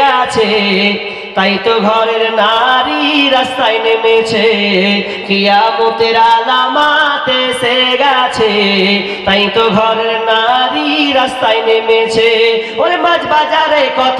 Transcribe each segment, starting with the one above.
গেছে, তাই তো ঘরের নারী রাস্তায় নেমেছে। কিয়ামতের আলামাতে সে গেছে, তাই তো ঘরের নারী রাস্তায় নেমেছে। ওরে মাছ বাজারে বলে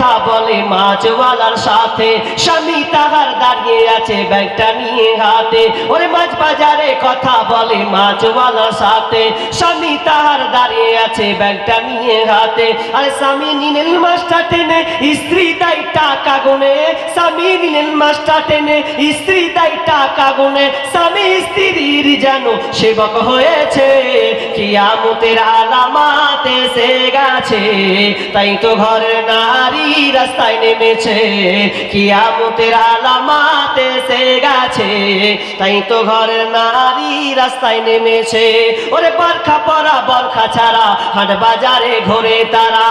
মাছওয়ালার সাথে স্বামী তাহার দাঁড়িয়ে আছে ব্যাগটা নিয়ে হাতে। ওরে মাছ বাজারে কথা বলে মাছওয়ালার সাথে। স্বামী তাহার দাঁড়িয়ে আছে ব্যাগটা নিয়ে হাতে। আরে স্বামী নিলেন মাছটা টেনে স্ত্রী তাই টাকা গুনে। স্বামী নিলেন মাছটা টেনে স্ত্রী তাই টাকা গুনে। স্বামী স্ত্রীর যেন সেবক হয়েছে, কিয়ামতের আলামাত এসে গেছে। তাই তো ঘরের নারী রাস্তায় নেমেছে? কিয়ামতের আলামাত এসে গেছে। তাই তো ঘরের নারী রাস্তায় নেমেছে। ওরে বরখা পরা, বরখা ছাড়া হাট বাজারে ঘোরে তারা।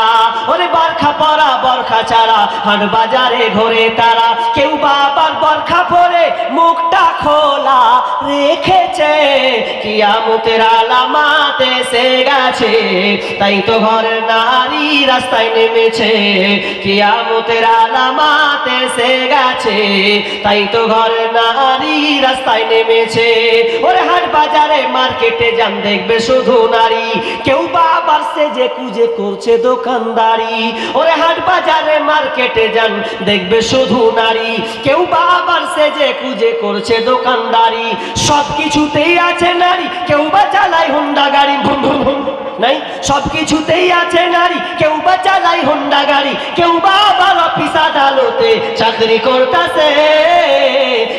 ওরে বরখা পরা, বরখা ছাড়া হাট বাজারে ঘোরে তারা। কেউ বাবার বরখা পরে মুখটা খোলা রেখেছে। কিয়ামতের আলামাত এসে গেছে। তাই তো ঘরের নারী রাস্তায় নেমেছে। কিয়ামতের আলামাত এসে গেছে, তাই তো ঘরের নারী রাস্তায় নেমেছে। ওরে হাট বাজারে মার্কেটে যান, দেখবে শুধু নারী। কেউ বাবার সেজে কুজে করছে দোকানদারি। ওরে হাট বাজারে মার্কেটে যান, দেখবে শুধু নারী। কেউ বাবার সেজে কুজে করছে দোকানদারি। সব কিছুতেই আছে নারী, কেউ বা চালায় হুন্ডা গাড়ি, ভুম ভুম ভুম। নাই। সব কিছুতেই আছে নারী। কেউ বা চালায় হুন্ডা গাড়ি, কেউ বা আবার অফিস আদালতে। চাকরি করতেছে,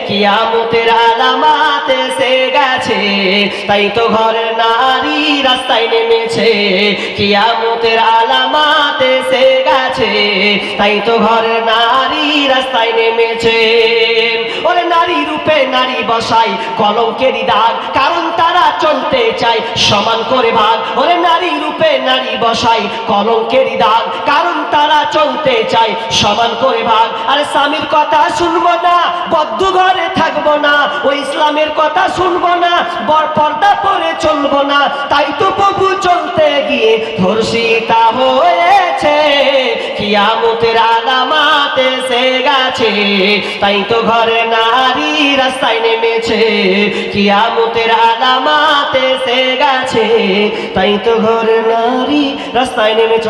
কিয়ামতের আলামাত এসে গেছে। তাই তো ঘরের নারী রাস্তায় নেমেছে। কিয়ামতের আলামাত এসে গেছে। তাই তো ঘরের নারী রাস্তায় নেমেছে। ওরে নারী রূপে নারী বসাই, কলঙ্কেরই দাগ। কারণ চলতে চায় সমান করে ভাগ। ওরে নারী রূপে নারী বসাই, কলঙ্কেরই দাগ। কারণ তারা চলতে চায়, সমান করে ভাগ। আরে স্বামীর কথা শুনব না, বদ্ধ ঘরে থাকব না। ও ইসলামের কথা শুনব না, বর পর্দা পরে চলবো না। তাই তো প্রভু চলতে গিয়ে ধর্ষিতা হয়েছে। কিয়ামতের আলামাত এসে গেছে, তাই তো ঘরে নারী রাস্তায় নেমেছে। কিয়ামতের আলামাত এসে গেছে, তাই তো ঘরে নারী রাস্তায় নেমেছে।